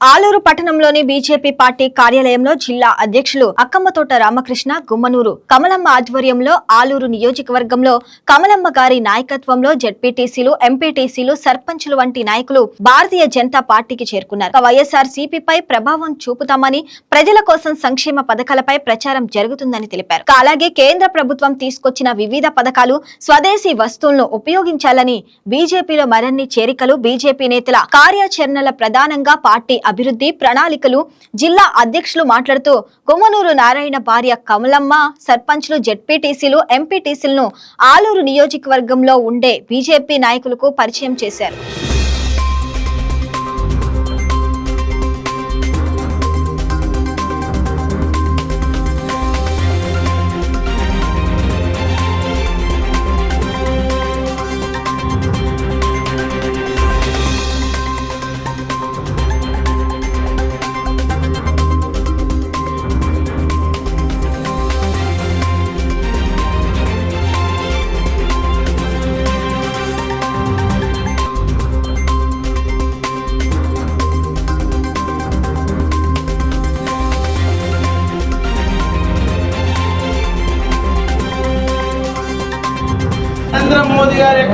ఆలూరు పట్టణంలోని BJP party కార్యాలయంలో జిల్లా అధ్యక్షులు అక్కమ్మతోట రామకృష్ణ గుమ్మనూరు కమలమ్మ ఆధ్వర్యంలో ఆలూరు నియోజకవర్గంలో కమలమ్మ గారి నాయకత్వంలో జడ్పీటీసీలు ఎంపీటీసీలు సర్పంచులు వంటి నాయకులు భారతీయ జనతా పార్టీకి చేరుకున్నారు. వైఎస్ఆర్ సిపిపై ప్రభావం చూపుతామని ప్రజల కోసం సంక్షేమ పథకాలపై ప్రచారం జరుగుతుందని తెలిపారు. అలాగే కేంద్ర ప్రభుత్వం తీసుకొచ్చిన వివిధ పథకాలు స్వదేశీ వస్తువులను ఉపయోగించాలని బీజేపీలో మరిన్ని చేరికలు బీజేపీ నేతల కార్యాచరణల ప్రధానంగా పార్టీ అభివృద్ధి ప్రణాళికలు జిల్లా అధ్యక్షులు మాట్లాడుతూ కొమ్మనూరు నారాయణ భార్య కమలమ్మ సర్పంచ్లు జెడ్పీటీసీలు ఎంపీటీసీలను ఆలూరు నియోజకవర్గంలో ఉండే బీజేపీ నాయకులకు పరిచయం చేశారు.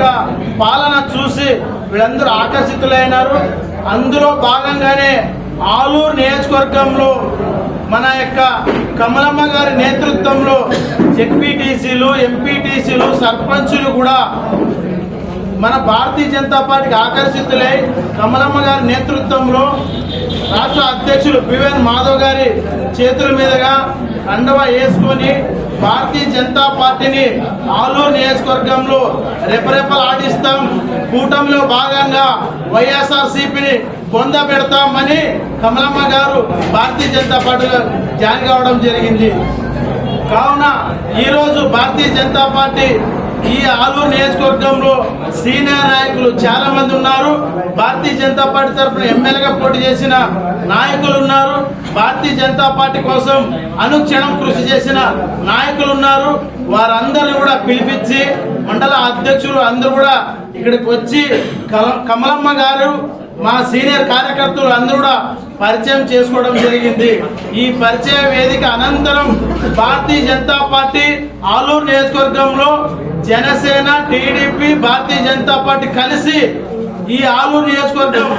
యొక్క పాలన చూసి వీళ్ళందరూ ఆకర్షితులైనారు. అందులో భాగంగానే ఆలూరు నియోజకవర్గంలో మన యొక్క కమలమ్మ గారి నేతృత్వంలో జెడ్పీటీసీలు ఎంపీటీసీలు సర్పంచులు కూడా మన భారతీయ జనతా పార్టీకి ఆకర్షితులై కమలమ్మ గారి నేతృత్వంలో రాష్ట్ర అధ్యక్షులు పివెన్ మాధవ్ గారి చేతుల మీదుగా అండవ వేసుకొని భారతీయ జనతా పార్టీని ఆలూరు నియోజకవర్గంలో రెపరెపలు ఆడిస్తాం. కూటమిలో భాగంగా వైఎస్ఆర్ సిపిని పొంద పెడతామని కమలమ్మ గారు భారతీయ జనతా పార్టీలో జాయిన్ కావడం జరిగింది. కావున ఈరోజు భారతీయ జనతా పార్టీ ఈ ఆలూరు నియోజకవర్గంలో సీనియర్ నాయకులు చాలా మంది ఉన్నారు. భారతీయ జనతా పార్టీ తరఫున ఎమ్మెల్యేగా పోటీ చేసిన నాయకులు ఉన్నారు. భారతీయ జనతా పార్టీ కోసం అనుక్షణం కృషి చేసిన నాయకులు ఉన్నారు. వారందరిని కూడా పిలిపించి మండల అధ్యక్షులు అందరూ కూడా ఇక్కడికి వచ్చి కల- కమలమ్మ గారు మా సీనియర్ కార్యకర్తలు అందరూ కూడా పరిచయం చేసుకోవడం జరిగింది. ఈ పరిచయ వేదిక అనంతరం భారతీయ జనతా పార్టీ ఆలూరు నియోజకవర్గంలో జనసేన టీడీపీ భారతీయ జనతా పార్టీ కలిసి ఈ ఆలూరు నియోజకవర్గం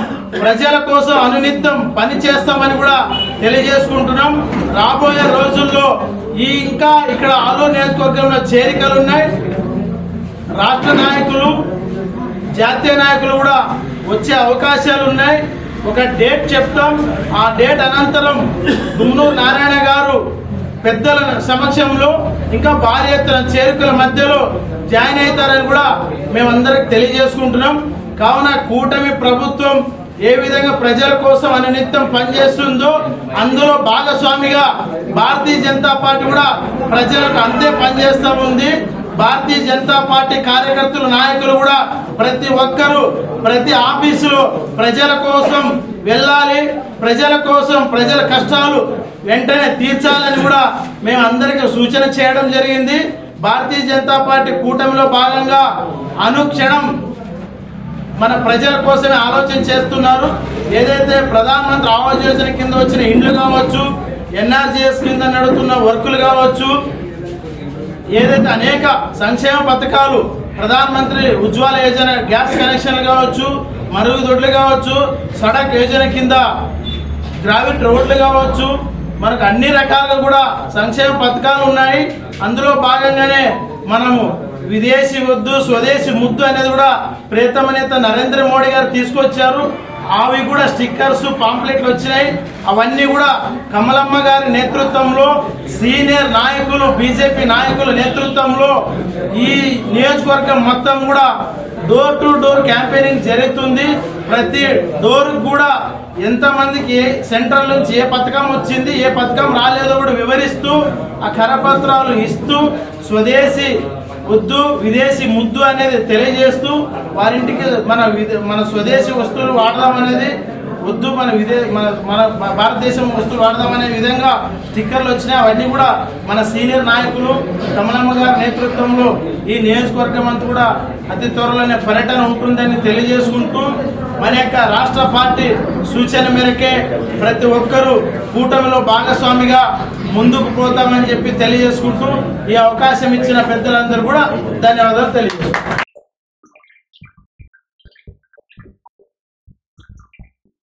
ప్రజల కోసం అనునిత్యం పని చేస్తామని కూడా తెలియజేసుకుంటున్నాం. రాబోయే రోజుల్లో ఈ ఇంకా ఇక్కడ ఆలూరు నియోజకవర్గంలో చేరికలు ఉన్నాయి. రాష్ట్ర నాయకులు జాతీయ నాయకులు కూడా వచ్చే అవకాశాలు ఉన్నాయి ఒక డేట్ చెప్తాం. ఆ డేట్ అనంతరం దుమ్నూరు నారాయణ గారు పెద్దల సమక్షంలో ఇంకా భారీ ఎత్తున మధ్యలో జాయిన్ అవుతారని కూడా మేమందరికి తెలియజేసుకుంటున్నాం. కావున కూటమి ప్రభుత్వం ఏ విధంగా ప్రజల కోసం అనునిత్యం పనిచేస్తుందో అందులో భాగస్వామిగా భారతీయ జనతా పార్టీ కూడా ప్రజలకు అంతే పనిచేస్తూ ఉంది. భారతీయ జనతా పార్టీ కార్యకర్తలు నాయకులు కూడా ప్రతి ఒక్కరూ ప్రతి ఆఫీసులో ప్రజల కోసం వెళ్ళాలి. ప్రజల కోసం ప్రజల కష్టాలు వెంటనే తీర్చాలని కూడా మేము అందరికీ సూచన చేయడం జరిగింది. భారతీయ జనతా పార్టీ కూటమిలో భాగంగా అనుక్షణం మన ప్రజల కోసమే ఆలోచన చేస్తున్నారు. ఏదైతే ప్రధానమంత్రి ఆవాస్ యోజన కింద వచ్చిన ఇండ్లు కావచ్చు ఎన్ఆర్జీఎస్ కింద నడుతున్న వర్కులు కావచ్చు ఏదైతే అనేక సంక్షేమ పథకాలు ప్రధానమంత్రి ఉజ్వల యోజన గ్యాస్ కనెక్షన్లు కావచ్చు మరుగుదొడ్లు కావచ్చు సడక్ యోజన కింద గ్రావిట్ రోడ్లు కావచ్చు మనకు అన్ని రకాలుగా కూడా సంక్షేమ పథకాలు ఉన్నాయి. అందులో భాగంగానే మనము విదేశీ వద్దు స్వదేశీ ముద్దు అనేది కూడా ప్రియతమ నేత నరేంద్ర మోడీ గారు తీసుకొచ్చారు. అవి కూడా స్టిక్కర్స్ పాంప్లెట్లు వచ్చినాయి. అవన్నీ కూడా కమలమ్మ గారి నేతృత్వంలో సీనియర్ నాయకులు బీజేపీ నాయకుల నేతృత్వంలో ఈ నియోజకవర్గం మొత్తం కూడా డోర్ టు డోర్ క్యాంపెయినింగ్ జరుగుతుంది. ప్రతి డోర్ కూడా ఎంతమందికి సెంట్రల్ నుంచి ఏ పథకం వచ్చింది ఏ పథకం రాలేదో కూడా వివరిస్తూ ఆ కరపత్రాలు ఇస్తూ స్వదేశీ వద్దు విదేశీ ముద్దు అనేది తెలియజేస్తూ వారింటికి మన మన స్వదేశీ వస్తువులు వాడదాం అనేది వద్దు మన విదే మన మన భారతదేశం వస్తువులు వాడదామనే విధంగా స్టిక్కర్లు వచ్చినాయి అవన్నీ కూడా మన సీనియర్ నాయకులు కమలమ్మ గారి నేతృత్వంలో ఈ నియోజకవర్గం అంతా కూడా అతి త్వరలోనే పర్యటన ఉంటుందని తెలియజేసుకుంటూ మన యొక్క రాష్ట్ర పార్టీ సూచన మేరకే ప్రతి ఒక్కరూ కూటమిలో భాగస్వామిగా ముందుకు పోతామని చెప్పి తెలియజేసుకుంటూ ఈ అవకాశం ఇచ్చిన పెద్దలందరూ కూడా ధన్యవాదాలు తెలియజేస్తారు